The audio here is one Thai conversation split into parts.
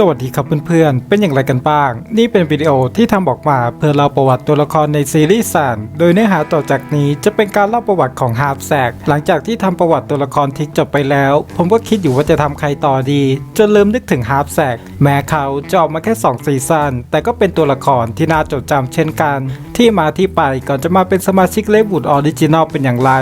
สวัสดีครับเพื่อนๆ เป็นอย่างไรกันบ้าง นี่เป็นวิดีโอที่ทำออกมาเพื่อเล่าประวัติตัวละครในซีรีส์สันโดยเนื้อหาต่อจากนี้จะเป็นการเล่าประวัติของฮาร์ฟแซกหลังจากที่ทำประวัติตัวละครทิกจบไปแล้ว ผมก็คิดอยู่ว่าจะทำใครต่อดี จนลืมนึกถึงฮาร์ฟแซกแม้เขาจะออกมาแค่ 2 ซีซันแต่ก็เป็นตัวละครที่น่าจดจำเช่นกัน ที่มาที่ไปก่อนจะมาเป็นสมาชิกเลวูดออริจินอลเป็นอย่างไร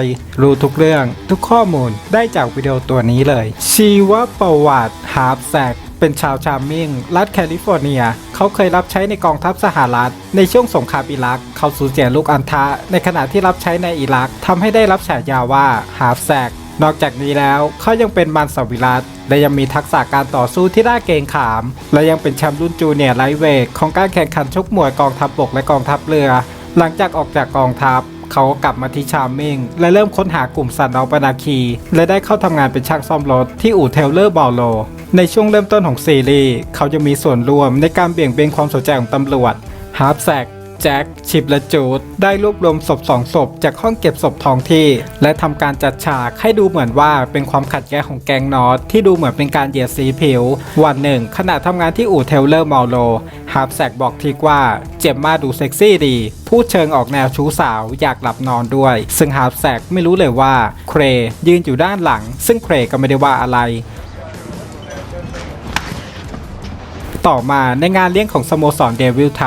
รู้ทุกเรื่อง ทุกข้อมูลได้จากวิดีโอตัวนี้เลย ชีวประวัติฮาร์ฟแซก เป็นชาวชามิงรัฐแคลิฟอร์เนีย เขาเคยรับใช้ในกองทัพสหรัฐ ในช่วงสงครามอิรัก เขาสูญเสียลูกอันทะ ในขณะที่รับใช้ในอิรักทำให้ได้รับฉายาว่าฮาร์ฟแซกนอกจากนี้แล้วเขายังเป็นมันสวิรัตและยังมีทักษะการต่อสู้ที่น่าเกรงขาม และยังเป็นแชมป์รุ่นจูเนียร์ไลท์เวทของการแข่งขันชกมวยกองทัพบกและกองทัพเรือ หลังจากออกจากกองทัพเขาก็กลับมาที่ชามิงและเริ่มค้นหากลุ่มสัตว์นอปนาคี และได้เข้าทำงานเป็นช่างซ่อมรถที่อู่เทลเลอร์บอลโล ในช่วงเริ่มต้นของซีรีส์เขาจะมีส่วนร่วมในการเบี่ยงเบนความสนใจของตำรวจฮาร์ปแซกแจ็คชิปและจูดได้รวบรวมศพสองศพจากห้องเก็บศพท้องที่ และทำการจัดฉากให้ดูเหมือนว่าเป็นความขัดแย้งของแก๊งนอตที่ดูเหมือนเป็นการเหยียดสีผิว วันหนึ่ง ขณะทำงานที่อู่เทเลอร์มอลโลฮาร์ปแซกบอกทีว่าเจ็บมาดูเซ็กซี่ดี พูดเชิงออกแนวชู้สาวอยากหลับนอนด้วย ซึ่งฮาร์ปแซกไม่รู้เลยว่าเครยืนอยู่ด้านหลัง ซึ่งเครก็ไม่ได้ว่าอะไร ต่อมาในงานเลี้ยงของสโมสรเดวิลไท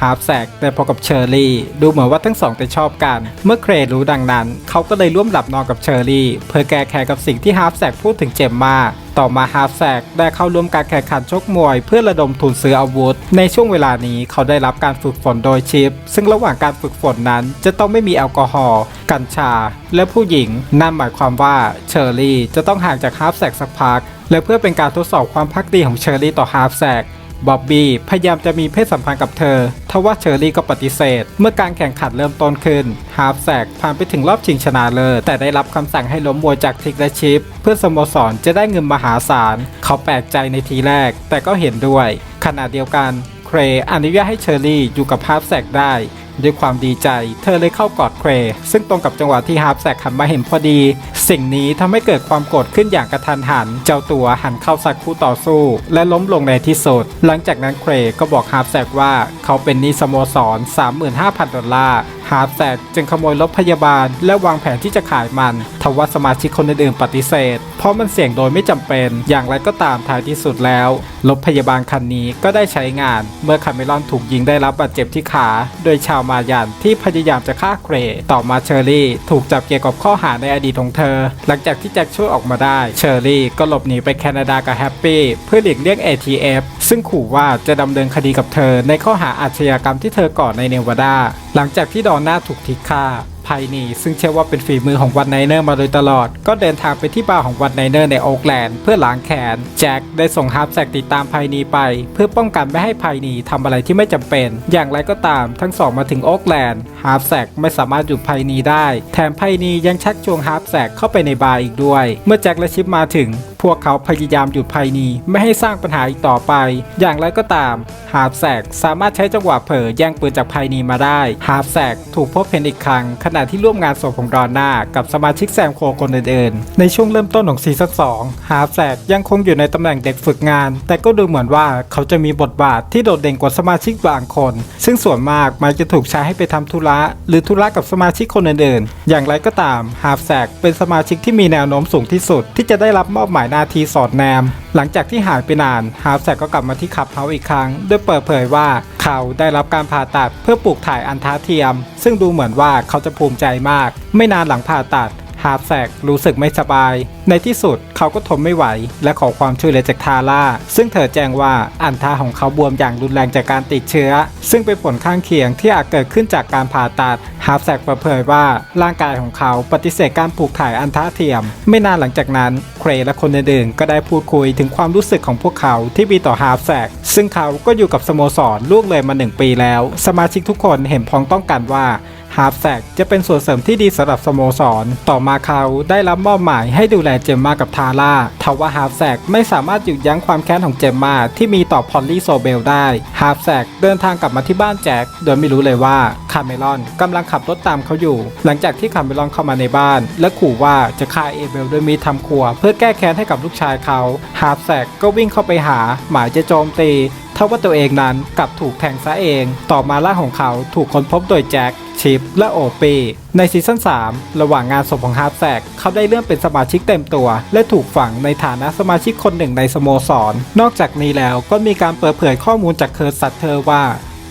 ฮาร์ฟแซกได้พบกับเชอร์รี่ ดูเหมือนว่าทั้งสองจะชอบกัน เมื่อเครรู้ดังนั้น เขาก็เลยร่วมหลับนอนกับเชอร์รี่ เพื่อแก้แค้นกับสิ่งที่ฮาร์ฟแซกพูดถึงเจมมา ต่อมาฮาร์ฟแซกได้เข้าร่วมการแข่งขันชกมวย เพื่อระดมทุนซื้ออาวุธ ในช่วงเวลานี้เขาได้รับการฝึกฝนโดยชิป ซึ่งระหว่างการฝึกฝนนั้น จะต้องไม่มีแอลกอฮอล์กัญชา และผู้หญิง นั่นหมายความว่าเชอร์รี่จะต้องห่างจากฮาร์ฟแซกสักพักและเพื่อเป็นการทดสอบความพักดีของเชอร์รี่ต่อฮาร์ฟแซก บ๊อบบี้พยายามจะมีเพศสัมพันธ์กับเธอ ทว่าเชอรี่ก็ปฏิเสธ เมื่อการแข่งขันเริ่มต้นขึ้น ฮาร์ฟแซกผ่านไปถึงรอบชิงชนะเลิศ แต่ได้รับคำสั่งให้ล้มมวยจากทิกและชิป เพื่อสโมสรจะได้เงินมหาศาล เขาแปลกใจในทีแรก แต่ก็เห็นด้วย ขณะเดียวกัน เครอนุญาตให้เชอรี่อยู่กับฮาร์ฟแซกได้ ด้วยความดีใจ เธอเลยเข้ากอดเคร ซึ่งตรงกับจังหวะที่ฮาร์ปแซกหันมาเห็นพอดี สิ่งนี้ทำให้เกิดความโกรธขึ้นอย่างกระทันหัน เจ้าตัวหันเข้าสักคู่ต่อสู้ และล้มลงในที่สุด หลังจากนั้นเครก็บอกฮาร์ปแซกว่าเขาเป็นนี้สโมสร 35,000 ดอลลาร์ ฮาร์ปแซกจึงขโมยรถพยาบาล และวางแผนที่จะขายมัน ทว่าสมาชิกคนอื่นๆปฏิเสธ เพราะมันเสี่ยงโดยไม่จำเป็น อย่างไรก็ตามท้ายที่สุดแล้ว รถพยาบาลคันนี้ก็ได้ใช้งาน เมื่อคาเมรอนถูกยิงได้รับบาดเจ็บที่ขา โดยชาวมายันที่พยายามจะฆ่าเกรต่อมาเชอรี่ ถูกจับเกี่ยวกับข้อหาในอดีตของเธอ หลังจากที่แจ็คช่วยออกมาได้ เชอรี่ก็หลบหนีไปแคนาดากับแฮปปี้เพื่อหลีกเลี่ยง ATF ซึ่งขู่ว่าจะดำเนินคดีกับเธอในข้อหาอาชญากรรมที่เธอก่อในเนวาดา หลังจากที่ดอนน่าถูกทิกฆ่า ไพนีซึ่งเชื่อว่าเป็นฝีมือของวันไนเนอร์มาโดยตลอด ก็เดินทางไปที่บาร์ของวันไนเนอร์ในโอ๊กแลนด์เพื่อล้างแค้นแจ็คได้ส่งฮาร์ปแซกติดตามไพนีไป เพื่อป้องกันไม่ให้ไพนีทำอะไรที่ไม่จำเป็น อย่างไรก็ตามทั้งสองมาถึงโอ๊กแลนด์ฮาร์ปแซกไม่สามารถหยุดไพนีได้ แถมไพนียังชักชวนฮาร์ปแซกเข้าไปในบาร์อีกด้วย เมื่อแจ็คและชิปมาถึงพวกเขาพยายามหยุดไพนีไม่ให้สร้างปัญหาอีกต่อไป อย่างไรก็ตามฮาร์ปแซกสามารถใช้จังหวะเผลอแย่งปืนจากไพนีมาได้ฮาร์ปแซกถูกพบเห็นอีกครั้ง ขณะที่ร่วมงานศพของดอนน่ากับสมาชิกแซมโคคนอื่นๆ ในช่วงเริ่มต้นของซีซั่น2ฮาร์ปแซกยังคงอยู่ในตำแหน่งเด็กฝึกงาน แต่ก็ดูเหมือนว่าเขาจะมีบทบาทที่โดดเด่นกว่าสมาชิกบางคน ซึ่งส่วนมากมักจะถูกใช้ให้ไปทำธุระหรือธุระกับสมาชิกคนอื่นๆ อย่างไรก็ตามฮาร์ปแซกเป็นสมาชิกที่มีแนวโน้มสูงที่สุดที่จะได้รับมอบหมายหน้าทีสอดแนม หลังจากที่หายไปนานฮาร์ปแซกก็กลับมาที่ขับเฮาอีกครั้งโดยเปิดเผยว่าเขาได้รับการผ่าตัดเพื่อปลูกถ่ายอันท้าเทียม ซึ่งดูเหมือนว่าเขาจะภูมิใจมาก ไม่นานหลังผ่าตัดาแซกรู้สึกไม่สบาย ในที่สุดเขาก็ทนไม่ไหว และขอความช่วยเหลือจากทาร่า ซึ่งเธอแจ้งว่าอันทาของเขาบวมอย่างรุนแรงจากการติดเชื้อ ซึ่งเป็นผลข้างเคียงที่อาจเกิดขึ้นจากการผ่าตัดฮาร์ปแซกเปิดเผยว่าร่างกายของเขาปฏิเสธการปลูกถ่ายอันทาเทียม ไม่นานหลังจากนั้น เครและคนอื่นๆก็ได้พูดคุยถึงความรู้สึกของพวกเขาที่มีต่อฮาร์ปแซกซึ่งเขาก็อยู่กับสโมสรลูกเลยมาหนึ่งปีแล้ว สมาชิกทุกคนเห็นพ้องต้องกันว่า ฮาร์ฟแซกจะเป็นส่วนเสริมที่ดีสำหรับสโมสร ต่อมาเขาได้รับมอบหมายให้ดูแลเจมมากับทาร่าทว่าฮาร์ฟแซกไม่สามารถหยุดยั้งความแค้นของเจมมาที่มีต่อพอลลี่โซเบลได้ฮาร์ฟแซกเดินทางกลับมาที่บ้านแจ็คโดยไม่รู้เลยว่าคาเมลอนกำลังขับรถตามเขาอยู่ หลังจากที่คาเมลอนเข้ามาในบ้าน และขู่ว่าจะฆ่าเอเบลโดยมีดทำครัว เพื่อแก้แค้นให้กับลูกชายเขาฮาร์ฟแซกก็วิ่งเข้าไปหาหมายจะโจมตีเท่าว่าตัวเองนั้นกลับถูกแทงซะเอง ต่อมาล่าของเขาถูกค้นพบโดยแจ็ค ชิป และโอปีในซีซั่น3 ระหว่างงานศพของฮาร์ดแซกเขาได้เลื่อนเป็นสมาชิกเต็มตัว และถูกฝังในฐานะสมาชิกคนหนึ่งในสโมสร นอกจากนี้แล้วก็มีการเปิดเผยข้อมูลจากเคิร์ตซัตเทอร์ว่า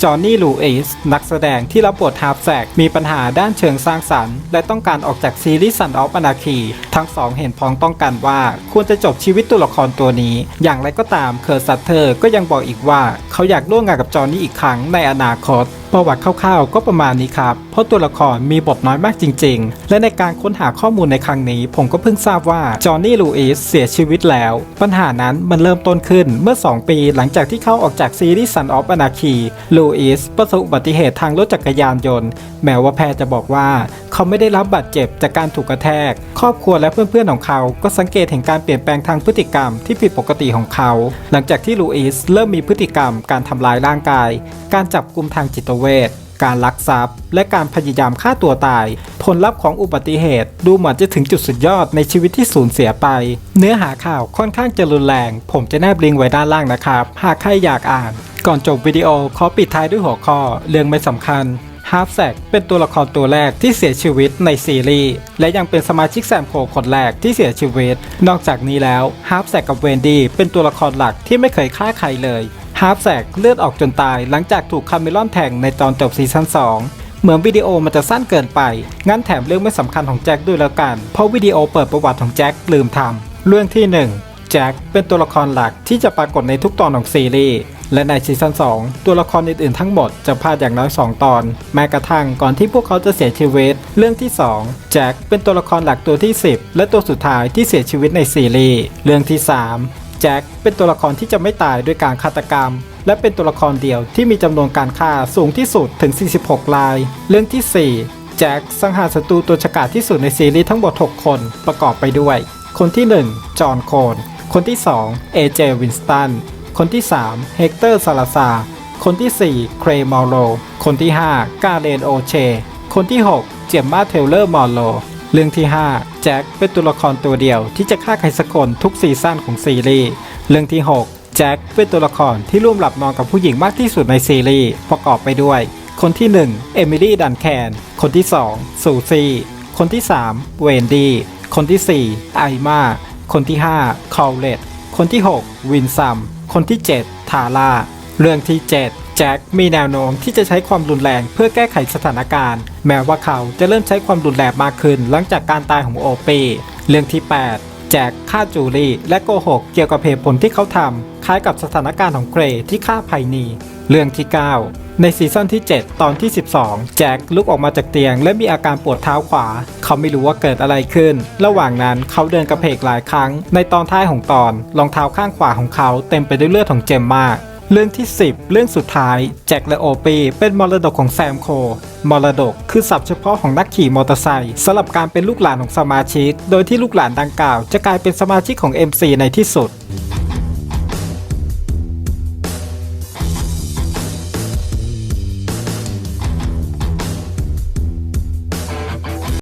จอห์นนี่ ลูอิส นักแสดงที่รับบทฮาร์ฟแซกมีปัญหาด้านเชิงสร้างสรรค์ และต้องการออกจากซีรีส์ซันออฟอนาคี ทั้งสองเห็นพ้องต้องกันว่า ควรจะจบชีวิตตัวละครตัวนี้ อย่างไรก็ตาม เคอร์ซัตเทอร์ก็ยังบอกอีกว่า เขาอยากร่วมงานกับจอห์นนี่อีกครั้งในอนาคต ประวัติคร่าวๆ ก็ประมาณนี้ครับ เพราะตัวละครมีบทน้อยมากจริง ๆ และในการค้นหาข้อมูลในครั้งนี้ ผมก็เพิ่งทราบว่าจอห์นนี่ลูอิสเสียชีวิตแล้ว ปัญหานั้นมันเริ่มต้นขึ้นเมื่อ 2 ปีหลังจากที่เขาออกจากซีรีส์ซันออฟอนาคีลูอิสประสบอุบัติเหตุทางรถจักรยานยนต์ แม้ว่าแพทย์จะบอกว่า เขาไม่ได้รับบาดเจ็บจากการถูกกระแทก ครอบครัวและเพื่อนๆของเขา ก็สังเกตเห็นการเปลี่ยนแปลงทางพฤติกรรมที่ผิดปกติของเขา หลังจากที่ลูอิสเริ่มมีพฤติกรรมการทำลายร่างกาย การจับกลุ่มทางจิตเวชการลักทรัพย์ และการพยายามฆ่าตัวตาย ผลลัพธ์ของอุบัติเหตุดูเหมือนจะถึงจุดสุดยอดในชีวิตที่สูญเสียไป เนื้อหาข่าวค่อนข้างจะรุนแรง ผมจะแนบลิงก์ไว้ด้านล่างนะครับ หากใครอยากอ่าน ก่อนจบวิดีโอขอปิดท้ายด้วยหัวข้อ เรื่องไม่สำคัญฮาร์ฟแซกเป็นตัวละครตัวแรกที่เสียชีวิตในซีรีส์ และยังเป็นสมาชิกแซมโคคนแรกที่เสียชีวิต นอกจากนี้แล้วฮาร์ฟแซกกับเวนดี้เป็นตัวละครหลักที่ไม่เคยฆ่าใครเลย ฮาร์ฟแซกเลือดออกจนตายหลังจากถูกคาเมลอนแทงในตอนจบซีซั่น2 เหมือนวิดีโอมันจะสั้นเกินไป งั้นแถมเรื่องไม่สำคัญของแจ็คด้วยแล้วกัน เพราะวิดีโอเปิดประวัติของแจ็คลืมทำเรื่องที่ 1 แจ็คเป็นตัวละครหลักที่จะปรากฏในทุกตอนของซีรีส์และในซีซั่น2 ตัวละครอื่นๆทั้งหมดจะพลาดอย่างน้อย 2 ตอน แม้กระทั่งก่อนที่พวกเขาจะเสียชีวิต เรื่องที่ 2 แจ็คเป็นตัวละครหลักตัวที่ 10 และตัวสุดท้ายที่เสียชีวิตในซีรีส์ เรื่องที่ 3 จ็คเป็นตัวละครที่จะไม่ตายด้วยการฆาตกรรม และเป็นตัวละครเดียวที่มีจำนวนการฆ่าสูงที่สุดถึง 46 ราย เรื่องที่ 4 แจ็คสังหารศัตรูตัวฉกาจที่สุดในซีรีส์ทั้งหมด 6 คนประกอบไปด้วย คนที่ 1 จอห์นโคน คนที่ 2 เอเจวินสตัน คนที่ 3 เฮกเตอร์ซาลาซา คนที่ 4 เครย์มอลโล คนที่ 5 กาเรนโอเช คนที่ 6 เจมมาเทเลอร์มอลโล เรื่องที่ 5 แจ็คเป็นตัวละครตัวเดียวที่จะฆ่าใครสักคนทุกซีซั่นของซีรีส์ เรื่องที่ 6 แจ็คเป็นตัวละครที่ร่วมหลับนอนกับผู้หญิงมากที่สุดในซีรีส์ประกอบไปด้วย คนที่ 1 เอมิลี่ดันแคน คนที่ 2 ซูซี่ คนที่ 3 เวนดี้ คนที่ 4 ไอมาคนที่ 5 คอลเลตคนที่ 6 วินซัม คนที่ 7 ทาร่า เรื่องที่ 7 แจ็คมีแนวโน้มที่จะใช้ความรุนแรงเพื่อแก้ไขสถานการณ์ แม้ว่าเขาจะเริ่มใช้ความรุนแรงมากขึ้น หลังจากการตายของโอเปเรื่องที่ 8 แจ็คฆ่าจูลี่ และโกหกเกี่ยวกับเหตุผลที่เขาทำคล้ายกับสถานการณ์ของเกรที่ฆ่าไพนีเรื่องที่ 9 ในซีซั่นที่ 7 ตอนที่ 12 แจ็คลุกออกมาจากเตียง และมีอาการปวดเท้าขวา เขาไม่รู้ว่าเกิดอะไรขึ้น ระหว่างนั้นเขาเดินกระเพกหลายครั้ง ในตอนท้ายของตอนรองเท้าข้างขวาของเขาเต็มไปด้วยเลือดของเจมมาก เรื่องที่ 10 เรื่องสุดท้าย แจ็คและโอปีเป็นมรดกของแซมโค มรดกคือศัพท์เฉพาะของนักขี่มอเตอร์ไซค์สำหรับการเป็นลูกหลานของสมาชิก โดยที่ลูกหลานดังกล่าว จะกลายเป็นสมาชิกของ MC ในที่สุด